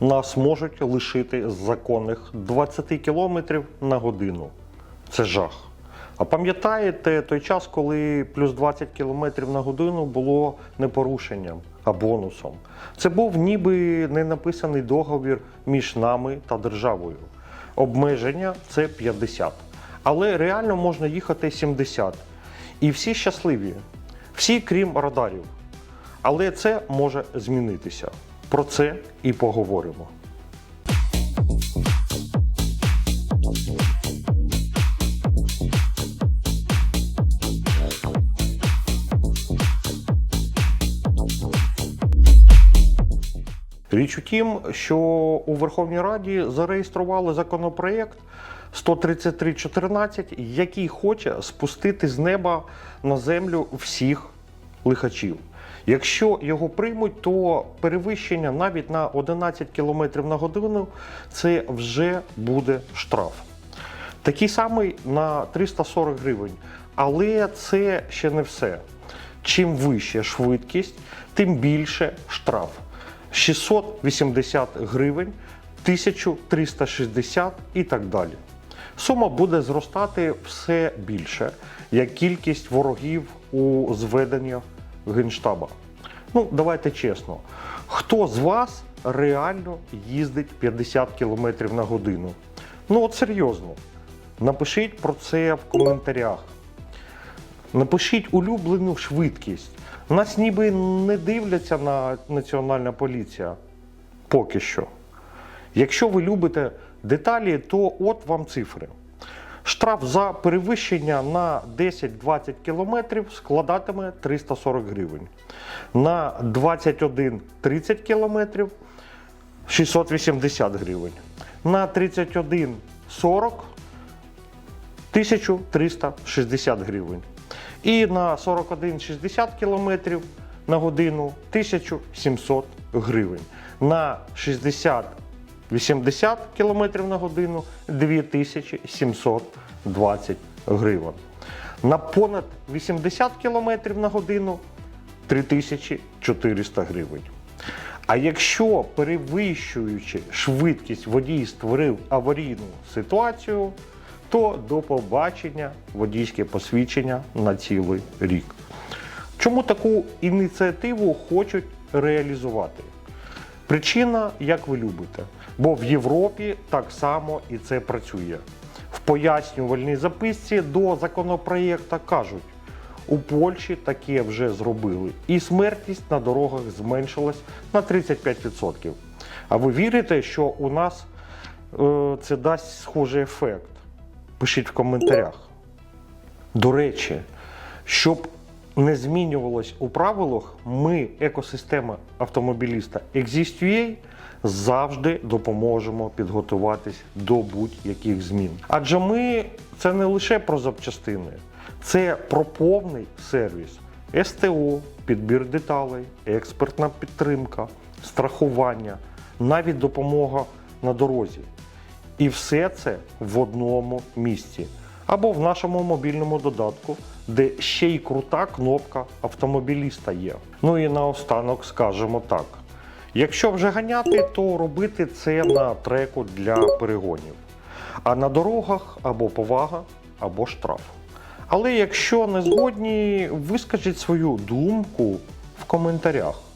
нас можуть лишити з законних 20 км на годину. Це жах. А пам'ятаєте той час, коли плюс 20 км на годину було не порушенням, а бонусом? Це був ніби не написаний договір між нами та державою. Обмеження це 50. Але реально можна їхати 70. І всі щасливі, всі крім радарів. Але це може змінитися. Про це і поговоримо. Річ у тім, що у Верховній Раді зареєстрували законопроєкт 133.14, який хоче спустити з неба на землю всіх лихачів. Якщо його приймуть, то перевищення навіть на 11 км на годину це вже буде штраф. Такий самий на 340 гривень. Але це ще не все. Чим вища швидкість, тим більше штраф. 680 гривень, 1360 і так далі. Сума буде зростати все більше, як кількість ворогів у зведеннях Генштаба. Ну, давайте чесно, хто з вас реально їздить 50 км на годину? Ну, от серйозно. Напишіть про це в коментарях. Напишіть улюблену швидкість. Нас ніби не дивляться на Національна поліція. Поки що. Якщо ви любите деталі, то от вам цифри. Штраф за перевищення на 10-20 км складатиме 340 гривень. На 21-30 км 680 гривень. На 31-40 1360 гривень. І на 41-60 км на годину 1700 гривень. На 60-80 км на годину 2720 гривень. На понад 80 км на годину 3400 гривень. А якщо перевищуючи швидкість водій створив аварійну ситуацію, то до побачення водійське посвідчення на цілий рік. Чому таку ініціативу хочуть реалізувати? Причина, як ви любите, бо в Європі так само і це працює. В пояснювальній записці до законопроєкта кажуть, у Польщі таке вже зробили, і смертність на дорогах зменшилась на 35%. А ви вірите, що у нас е, це дасть схожий ефект? Пишіть в коментарях. До речі, щоб не змінювалось у правилах, ми, екосистема автомобіліста Exist.ua, завжди допоможемо підготуватись до будь-яких змін. Адже ми це не лише про запчастини, це про повний сервіс СТО, підбір деталей, експертна підтримка, страхування, навіть допомога на дорозі. І все це в одному місці. Або в нашому мобільному додатку, де ще й крута кнопка автомобіліста є. Ну і наостанок скажемо так: якщо вже ганяти, то робити це на треку для перегонів. А на дорогах або повага, або штраф. Але якщо не згодні, вискажіть свою думку в коментарях.